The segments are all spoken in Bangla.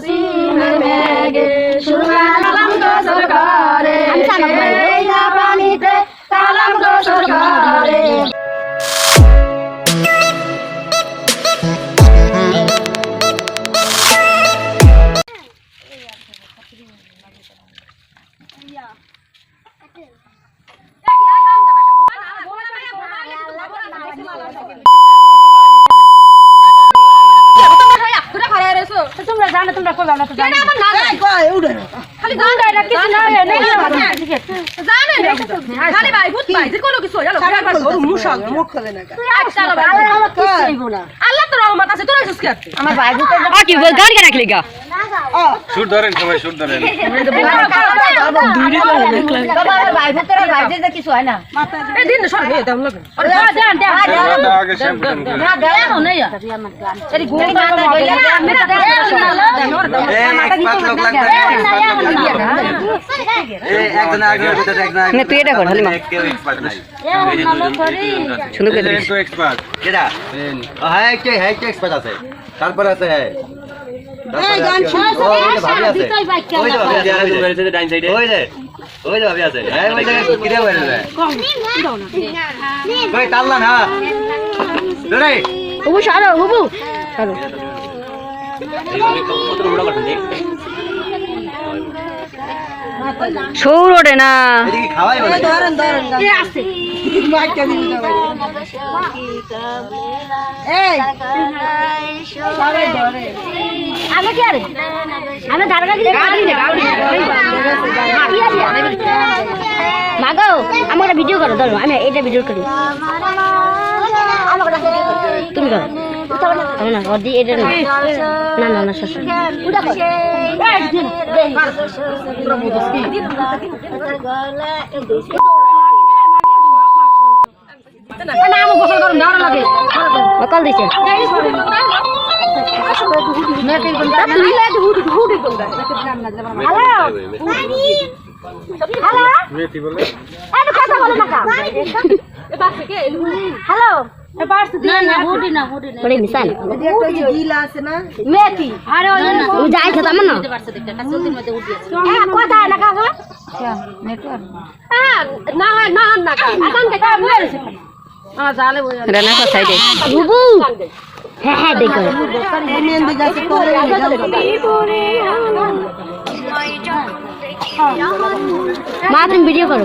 see my maggot. জানো তোমরা কবে আমরা তো জানি খালি জানো এটা কিছু না নেই খালি ভাই ভূত ভাই যে কোনো কিছু হলো একবার ধরু মুশাল তুই আচ্ছা ভাই আমার কিছু হইব না আল্লাহ তোর রহমত আছে তোর আছে আমার ভাই ভূত কি বল গান কেন রাখলি গা সুর ধরেন সবাই সুর ধরেন ভাই ভূতের ভাই যে কিছু হয় না এই দিন সর হে দাম লাগে তুই এটা কর হালিমা হ্যাঁ হ্যাঁ আছে তারপরে আছে হ্যাঁ আছে হ্যাঁ হুবু সারো হুবু সৌর। ওঠে না। আমি কি আরে? আমি মাগো আমার ভিডিও করো ধরো। আমি এটা ভিডিও করি। তুমি করো আমি না দিয়ে এটা না না না না দাঁড়া কল দিছে। হ্যালো? হ্যালো মেথি বলে আমি কথা বলো না হ্যালো না না হুডি না হুডি না বড় মিসাল মেথি আরে ওই তুমি যাই খেতা আমার না হ্যাঁ, কথা না কাকা হ্যাঁ না না না কা আকান কে কাম মেরেছে আমার জালে বই রানা কোথায় দে বুবু হ্যাঁ হ্যাঁ দেখো মা তুমি ভিডিও করো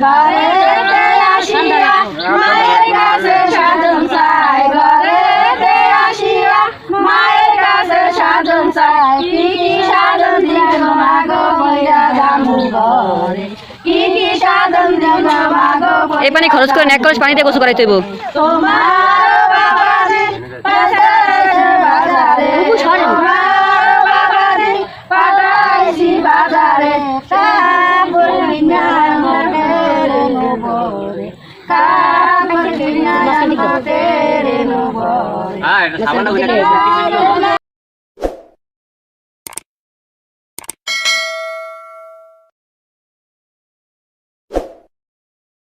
আসে আসিয়া মায়ের কাছে সাধন চাই ঘরে আসিয়া মায়ের কাছে সাধন চাই কি কি সাধন দিল মাগো বইয়া দামু ঘরে কি কি সাধন দিল মাগো এই পানি খরচ করে এক খরচ পানিতে গোসল করাই তৈব তোমার কিনা মোটের নবরে হ্যাঁ এটা সামান্য